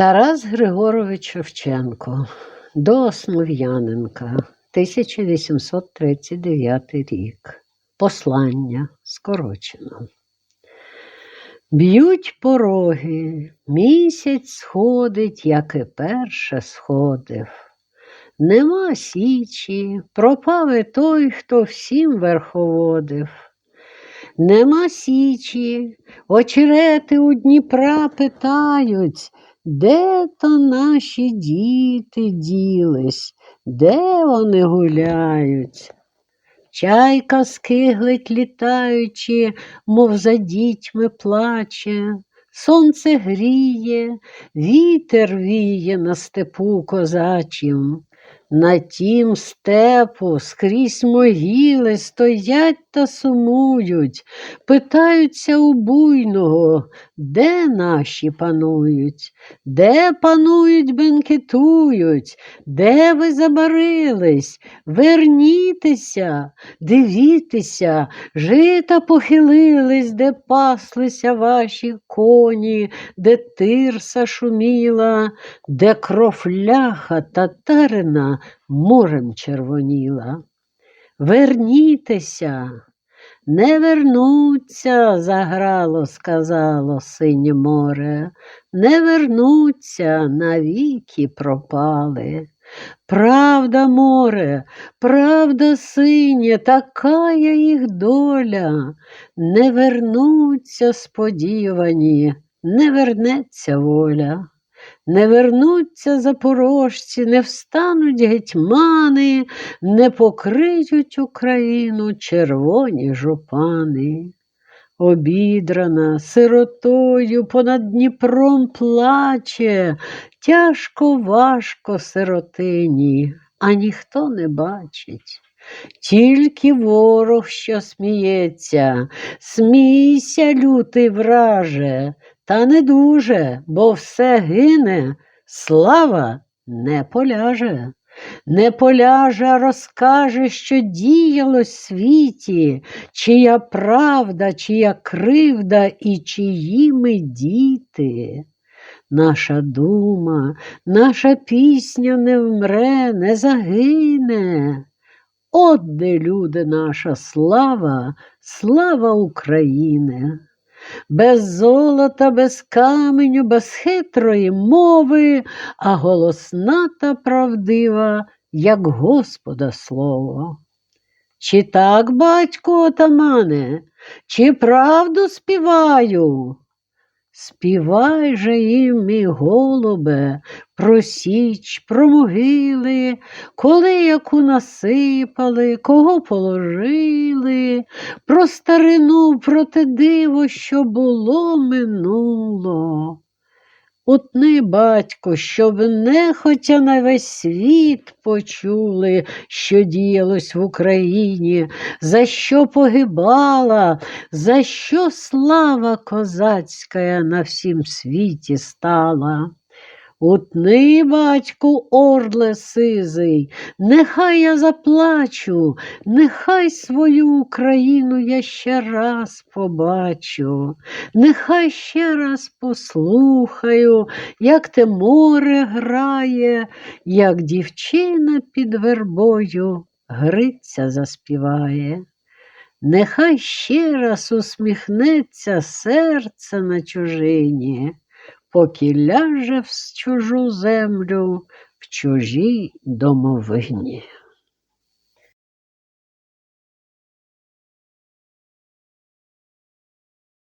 Тарас Григорович Шевченко до Основ'яненка, 1839 рік. Послання скорочено. Б'ють пороги, місяць сходить, як і перше сходив. Нема січі, пропав і той, хто всім верховодив. Нема січі, очерети у Дніпра питають, де то наші діти ділись, де вони гуляють? Чайка скиглить літаючи, мов за дітьми плаче, сонце гріє, вітер віє на степу козачим. На тім степу скрізь могили стоять та сумують, питаються у буйного, де наші панують, де панують, бенкетують, де ви забарились, вернітеся, дивіться, жита похилились, де паслися ваші коні, де тирса шуміла, де кров ляха татарина морем червоніла. Вернітеся, не вернуться, заграло, сказало синє море, не вернуться, навіки пропали. Правда, море, правда, синє, така їх доля, не вернуться сподівані, не вернеться воля. Не вернуться запорожці, не встануть гетьмани, не покриють Україну червоні жупани. Обідрана сиротою понад Дніпром плаче, тяжко важко сиротині, а ніхто не бачить. Тільки ворог, що сміється, смійся, лютий враже, та не дуже, бо все гине, слава не поляже. Не поляже, розкаже, що діялось в світі, чия правда, чия кривда і чиї ми діти. Наша дума, наша пісня не вмре, не загине. От де люди наша слава, слава України. Без золота, без каменю, без хитрої мови, а голосна та правдива, як Господа слово. Чи так, батько отамане, чи правду співаю? Співай же їм, мій голубе, про січ, про могили, коли яку насипали, кого положили, про старину, про те диво, що було минуло. Утни, батько, щоб нехотя на весь світ почули, що діялось в Україні, за що погибала, за що слава козацька на всім світі стала. Утни, батьку, орле сизий, нехай я заплачу, нехай свою Україну я ще раз побачу, нехай ще раз послухаю, як те море грає, як дівчина під вербою Гриця заспіває. Нехай ще раз усміхнеться серце на чужині поки ляже в чужу землю в чужій домовині.